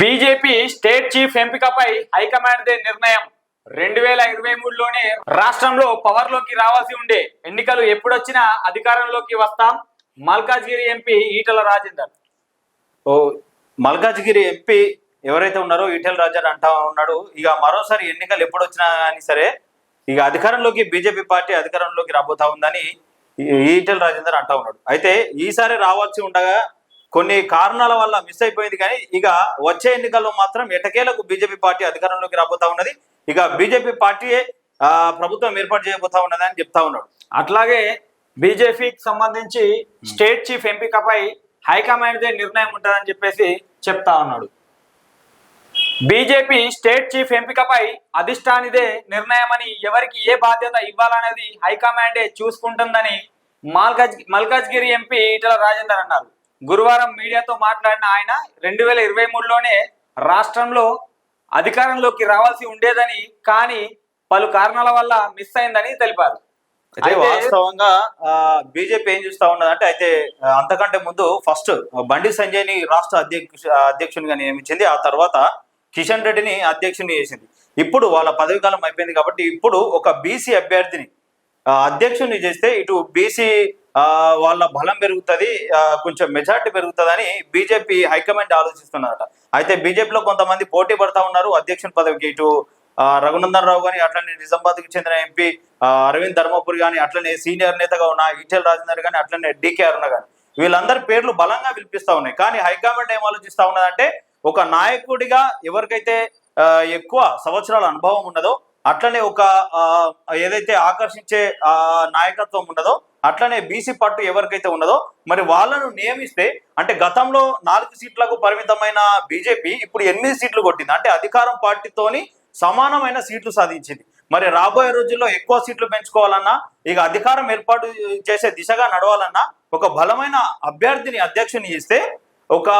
BJP state chief ఎంపికపై high command దే నిర్ణయం. రెండు వేల ఇరవై మూడులోనే రాష్ట్రంలో పవర్లోకి రావాల్సి ఉండే ఎన్నికలు ఎప్పుడొచ్చినా అధికారంలోకి వస్తాం. మల్కాజ్గిరి ఎంపీ ఈటల రాజేందర్. ఓ మల్కాజ్గిరి ఎంపీ ఎవరైతే ఉన్నారో ఈటెల రాజర్ అంటా ఉన్నాడు. ఇక మరోసారి ఎన్నికలు ఎప్పుడొచ్చినా కానీ సరే ఇక అధికారంలోకి బీజేపీ పార్టీ అధికారంలోకి రాబోతా ఉందని ఈటల రాజేందర్ అంటా ఉన్నాడు. అయితే ఈసారి రావాల్సి ఉండగా కొన్ని కారణాల వల్ల మిస్ అయిపోయింది కానీ ఇక వచ్చే ఎన్నికల్లో మాత్రం ఎటకేలకు బీజేపీ పార్టీ అధికారంలోకి రాబోతా ఉన్నది? ఇక బీజేపీ పార్టీయే ప్రభుత్వం ఏర్పాటు చేయబోతా ఉన్నది అని చెప్తా ఉన్నాడు. అట్లాగే బీజేపీకి సంబంధించి స్టేట్ చీఫ్ ఎంపికపై హైకమాండ్దే నిర్ణయం ఉంటుందని చెప్పేసి చెప్తా ఉన్నాడు. బీజేపీ స్టేట్ చీఫ్ ఎంపికపై అధిష్టానిదే నిర్ణయమని ఎవరికి ఏ బాధ్యత ఇవ్వాలనేది హైకమాండే చూసుకుంటుందని మల్కాజ్ మల్కాజ్గిరి ఎంపీ ఈటల రాజేందర్ అన్నారు. గురువారం మీడియాతో మాట్లాడిన ఆయన రెండు వేల ఇరవై మూడులోనే రాష్ట్రంలో అధికారంలోకి రావాల్సి ఉండేదని కానీ పలు కారణాల వల్ల మిస్ అయిందని తెలిపారు. అయితే వాస్తవంగా బీజేపీ ఏం చూస్తా ఉన్నదంటే అయితే అంతకంటే ముందు ఫస్ట్ బండి సంజయ్ని రాష్ట్ర అధ్యక్ష అధ్యక్షునిగా నియమించింది. ఆ తర్వాత కిషన్ రెడ్డిని అధ్యక్షుని చేసింది. ఇప్పుడు వాళ్ళ పదవి కాలం అయిపోయింది కాబట్టి ఇప్పుడు ఒక బీసీ అభ్యర్థిని అధ్యక్షుని చేస్తే ఇటు బీసీ వాళ్ళ బలం పెరుగుతుంది కొంచెం మెజార్టీ పెరుగుతుందని బీజేపీ హైకమాండ్ ఆలోచిస్తున్నారట అయితే బీజేపీలో కొంతమంది పోటీ పడతా ఉన్నారు అధ్యక్షుని పదవికి ఇటు రఘునందన్ రావు గాని అట్లనే నిజామాబాద్కి చెందిన ఎంపీ అరవింద్ ధర్మపురి గాని అట్లనే సీనియర్ నేతగా ఉన్న ఈటెల్ రాజేందర్ గాని అట్లనే డికే అరుణ గాని వీళ్ళందరి పేర్లు బలంగా వినిపిస్తా ఉన్నాయి. కానీ హైకమాండ్ ఏం ఆలోచిస్తా ఉన్నదంటే ఒక నాయకుడిగా ఎవరికైతే ఎక్కువ సంవత్సరాల అనుభవం ఉన్నదో అట్లనే ఒక ఏదైతే ఆకర్షించే నాయకత్వం ఉన్నదో అట్లనే బీసీ పట్టు ఎవరికైతే ఉన్నదో మరి వాళ్ళను నియమిస్తే అంటే గతంలో నాలుగు సీట్లకు పరిమితమైన బీజేపీ ఇప్పుడు ఎనిమిది సీట్లు కొట్టింది. అంటే అధికారం పార్టీతోని సమానమైన సీట్లు సాధించింది. మరి రాబోయే రోజుల్లో ఎక్కువ సీట్లు పెంచుకోవాలన్నా ఇక అధికారం ఏర్పాటు చేసే దిశగా నడవాలన్నా ఒక బలమైన అభ్యర్థిని అధ్యక్షుని ఇస్తే ఒక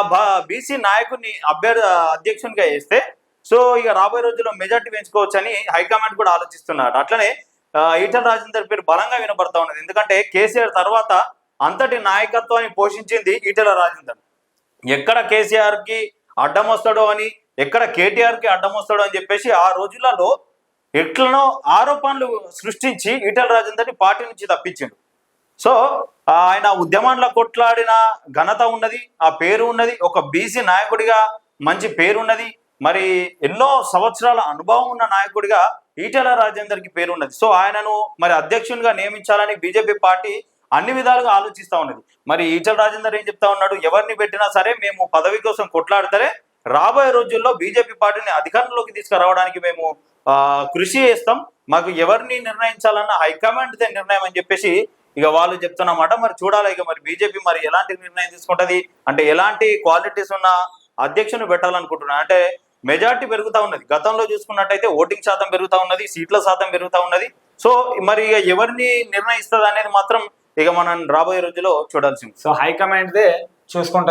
బీసీ నాయకుడిని అభ్యర్థి అధ్యక్షునిగా చేస్తే సో ఇక రాబోయే రోజుల్లో మెజార్టీ పెంచుకోవచ్చని హైకమాండ్ కూడా ఆలోచిస్తున్నారు. అట్లనే ఈటల రాజేందర్ పేరు బలంగా వినపడతా ఉన్నది. ఎందుకంటే కేసీఆర్ తర్వాత అంతటి నాయకత్వాన్ని పోషించింది ఈటల రాజేందర్. ఎక్కడ కేసీఆర్కి అడ్డం వస్తాడో అని ఎక్కడ కేటీఆర్కి అడ్డం వస్తాడో అని చెప్పేసి ఆ రోజులలో ఎట్లనో ఆరోపణలు సృష్టించి ఈటల రాజేందర్ని పార్టీ నుంచి తప్పించిండు. సో ఆయన ఉద్యమాల్లో కొట్లాడిన ఘనత ఉన్నది ఆ పేరు ఉన్నది ఒక బీసీ నాయకుడిగా మంచి పేరు ఉన్నది మరి ఎన్నో సంవత్సరాల అనుభవం ఉన్న నాయకుడిగా ఈటెల రాజేందర్కి పేరు ఉన్నది సో ఆయనను మరి అధ్యక్షునిగా నియమించాలని బీజేపీ పార్టీ అన్ని విధాలుగా ఆలోచిస్తా ఉన్నది. మరి ఈటెల రాజేందర్ ఏం చెప్తా ఉన్నాడు? ఎవరిని పెట్టినా సరే మేము పదవి కోసం కొట్లాడితే రాబోయే రోజుల్లో బీజేపీ పార్టీని అధికారంలోకి తీసుకురావడానికి మేము కృషి చేస్తాం. మాకు ఎవరిని నిర్ణయించాలన్న హైకమాండ్ దే నిర్ణయం అని చెప్పేసి ఇక వాళ్ళు చెప్తున్నమాట. మరి చూడాలి ఇక మరి బీజేపీ మరి ఎలాంటి నిర్ణయం తీసుకుంటది? అంటే ఎలాంటి క్వాలిటీస్ ఉన్న అధ్యక్షుని పెట్టాలనుకుంటున్నా అంటే మెజార్టీ పెరుగుతా ఉన్నది. గతంలో చూసుకున్నట్టయితే ఓటింగ్ శాతం పెరుగుతా ఉన్నది సీట్ల శాతం పెరుగుతా ఉన్నది. సో మరి ఇక ఎవరిని నిర్ణయిస్తుంది అనేది మాత్రం ఇక మనం రాబోయే రోజుల్లో చూడాల్సింది. సో హైకమాండ్దే చూసుకుంటా